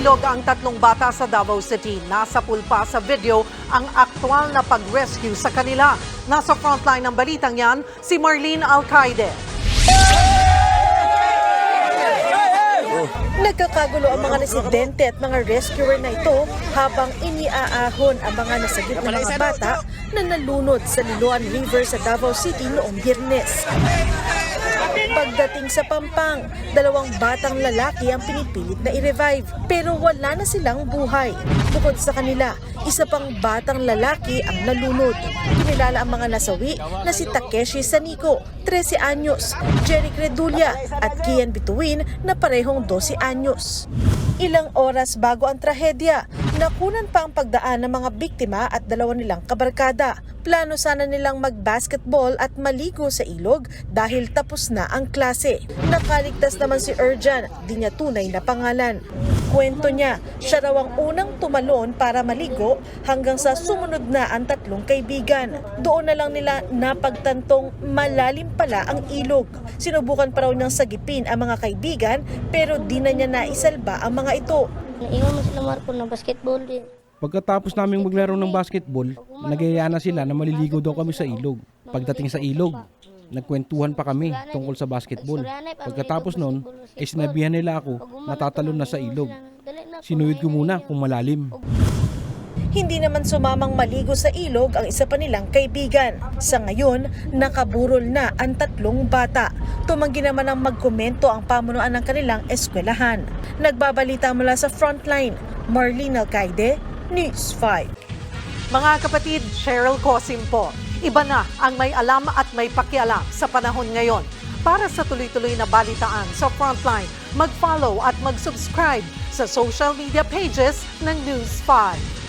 Nahulog ang tatlong bata sa Davao City. Nasa pulpa sa video ang aktwal na pag-rescue sa kanila. Nasa frontline ng balitang yan, si Marlene Alcaide. Nagkakagulo ang mga residente at mga rescuer na ito habang iniaahon ang mga nasagip na mga bata na nalunod sa Liloan River sa Davao City noong biyernes. Pagdating sa Pampang, dalawang batang lalaki ang pinipilit na i-revive pero wala na silang buhay. Bukod sa kanila, isa pang batang lalaki ang nalunod. Kinilala ang mga nasawi na si Takeshi Saniko, 13 anyos, Jerry Credulia at Kian Bituin na parehong 12 anyos. Ilang oras bago ang trahedya, nakunan pa ang pagdaan ng mga biktima at dalawa nilang kabarkada. Plano sana nilang mag-basketball at maligo sa ilog dahil tapos na ang klase. Nakaligtas naman si Erjan, di niya tunay na pangalan. Kwento niya, siya raw ang unang tumalon para maligo hanggang sa sumunod na ang tatlong kaibigan. Doon na lang nila napagtantong malalim pala ang ilog. Sinubukan pa raw niyang sagipin ang mga kaibigan pero di na niya naisalba ang mga ito. Ingon mo sila Marco na basketball din. Pagkatapos naming maglaro ng basketball, nagyaya na sila na maliligo daw kami sa ilog. Pagdating sa ilog, nagkwentuhan pa kami tungkol sa basketball. Pagkatapos nun, ay sinabihan nila ako na tatalon na sa ilog. Sinuwid ko muna kung malalim. Hindi naman sumamang maligo sa ilog ang isa pa nilang kaibigan. Sa ngayon, nakaburol na ang tatlong bata. Tumanggi naman ang magkomento ang pamunuan ng kanilang eskwelahan. Nagbabalita mula sa frontline, Marlene Alcaide, News 5. Mga kapatid, Cheryl Cosim po. Iba na ang may alam at may pakialam sa panahon ngayon. Para sa tuloy-tuloy na balitaan sa Frontline, mag-follow at mag-subscribe sa social media pages ng News 5.